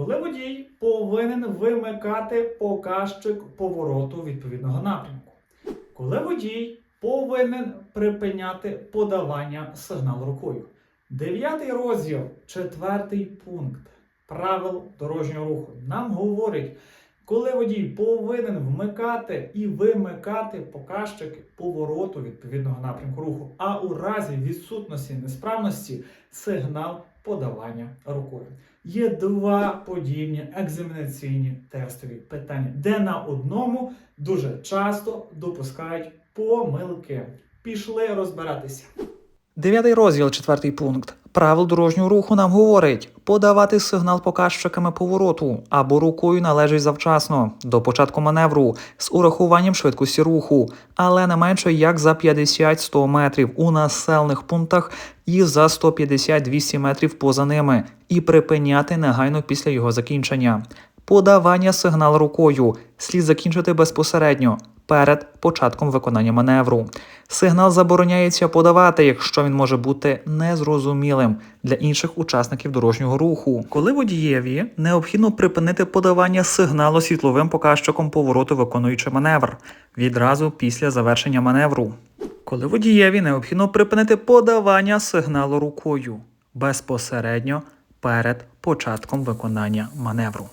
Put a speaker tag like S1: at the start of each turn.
S1: Коли водій повинен вимикати показчик повороту відповідного напрямку. Коли водій повинен припиняти подавання сигналу рукою. Дев'ятий розділ, четвертий пункт правил дорожнього руху нам говорить, коли водій повинен вмикати і вимикати показчики повороту відповідного напрямку руху, а у разі відсутності несправності сигнал подавання рукою. Є два подібні екзаменаційні тестові питання, де на одному дуже часто допускають помилки. Пішли розбиратися.
S2: Дев'ятий розділ, четвертий пункт. Правил дорожнього руху нам говорить подавати сигнал показчиками повороту або рукою належить завчасно до початку маневру з урахуванням швидкості руху, але не менше як за 50-100 метрів у населених пунктах і за 150-200 метрів поза ними, і припиняти негайно після його закінчення. Подавання сигналу рукою слід закінчити безпосередньо перед початком виконання маневру. Сигнал забороняється подавати, якщо він може бути незрозумілим для інших учасників дорожнього руху. Коли водієві необхідно припинити подавання сигналу світловим показчиком повороту, виконуючи маневр відразу після завершення маневру. Коли водієві необхідно припинити подавання сигналу рукою безпосередньо перед початком виконання маневру.